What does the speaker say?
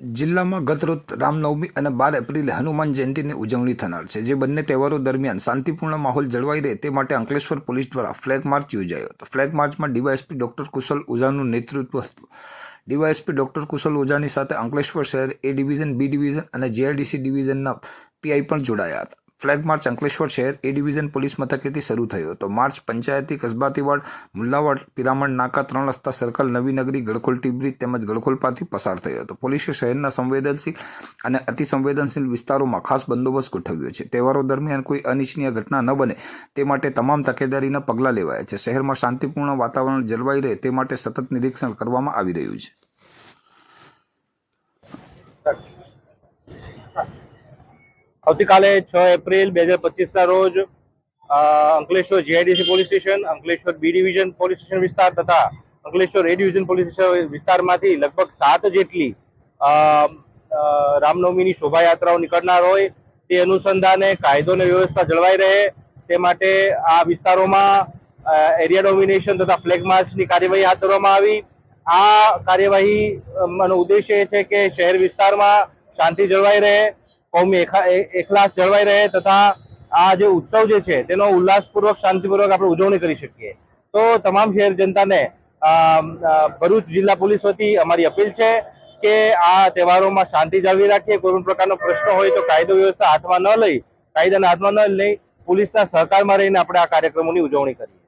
જિલ્લામાં ગતરોજ રામનવમી અને બાર એપ્રિલે હનુમાન જયંતિની ઉજવણી થનાર છે, જે બંને તહેવારો દરમિયાન શાંતિપૂર્ણ માહોલ જળવાઈ રહે તે માટે અંકલેશ્વર પોલીસ દ્વારા ફ્લેગ માર્ચ યોજાયો હતો. ફ્લેગ માર્ચમાં ડીવાયએસપી ડોક્ટર કુશલ ઓઝાનું નેતૃત્વ હતું. ડીવાયએસપી ડોક્ટર કુશલ ઓઝાની સાથે અંકલેશ્વર શહેર એ ડિવિઝન, બી ડિવિઝન અને જેઆઈડીસી ડિવિઝનના પીઆઈ પણ જોડાયા હતા. ફ્લેગ માર્ચ અંકલેશ્વર શહેર એ ડિવિઝન પોલીસ મથકેથી શરૂ થયો હતો. માર્ચ પંચાયતી કસબાતીવાડ, મુલ્લાવાડ, પિરામણ, નાકા ત્રણ રસ્તા સર્કલ નવીનગરી ગળખોલ ટીબ્રિજ તેમજ ગળખોલપાથી પસાર થયો હતો. પોલીસે શહેરના સંવેદનશીલ અને અતિસંવેદનશીલ વિસ્તારોમાં ખાસ બંદોબસ્ત ગોઠવ્યો છે. તહેવારો દરમિયાન કોઈ અનિચ્છનીય ઘટના ન બને તે માટે તમામ તકેદારીના પગલાં લેવાયા છે. શહેરમાં શાંતિપૂર્ણ વાતાવરણ જળવાઈ રહે તે માટે સતત નિરીક્ષણ કરવામાં આવી રહ્યું છે. આવતીકાલે છ એપ્રિલ બે હજાર પચીસના રોજ Ankleshwar GIDC police station, Ankleshwar B division police station વિસ્તાર તથા Ankleshwar A division police station વિસ્તારમાંથી લગભગ સાત જેટલી રામનવમીની શોભાયાત્રાઓ નીકળનાર હોય, તે અનુસંધાને કાયદો અને વ્યવસ્થા જળવાઈ રહે. તે માટે આ વિસ્તારોમાં એરિયા ડોમિનેશન તથા ફ્લેગ માર્ચની કાર્યવાહી હાથ ધરવામાં આવી. આ કાર્યવાહી નો ઉદ્દેશ્ય એ છે કે શહેર વિસ્તારમાં શાંતિ જળવાઈ રહે. કોમી એકલાસ જળવાઈ રહે તથા આ જે ઉત્સવ જે છે, તેનો ઉલ્લાસપૂર્વક, શાંતિપૂર્વક આપણે ઉજવણી કરી શકીએ. તો તમામ શહેર જનતાને ભરૂચ જિલ્લા પોલીસ વતી અમારી અપીલ છે કે આ તહેવારોમાં શાંતિ જાળવી રાખીએ. કોઈ પ્રકારનો પ્રશ્ન હોય તો કાયદો વ્યવસ્થા હાથમાં ન લઈ, કાયદાના હાથમાં ન લઈ પોલીસના સહકારમાં રહીને આપણે આ કાર્યક્રમોની ઉજવણી કરીએ.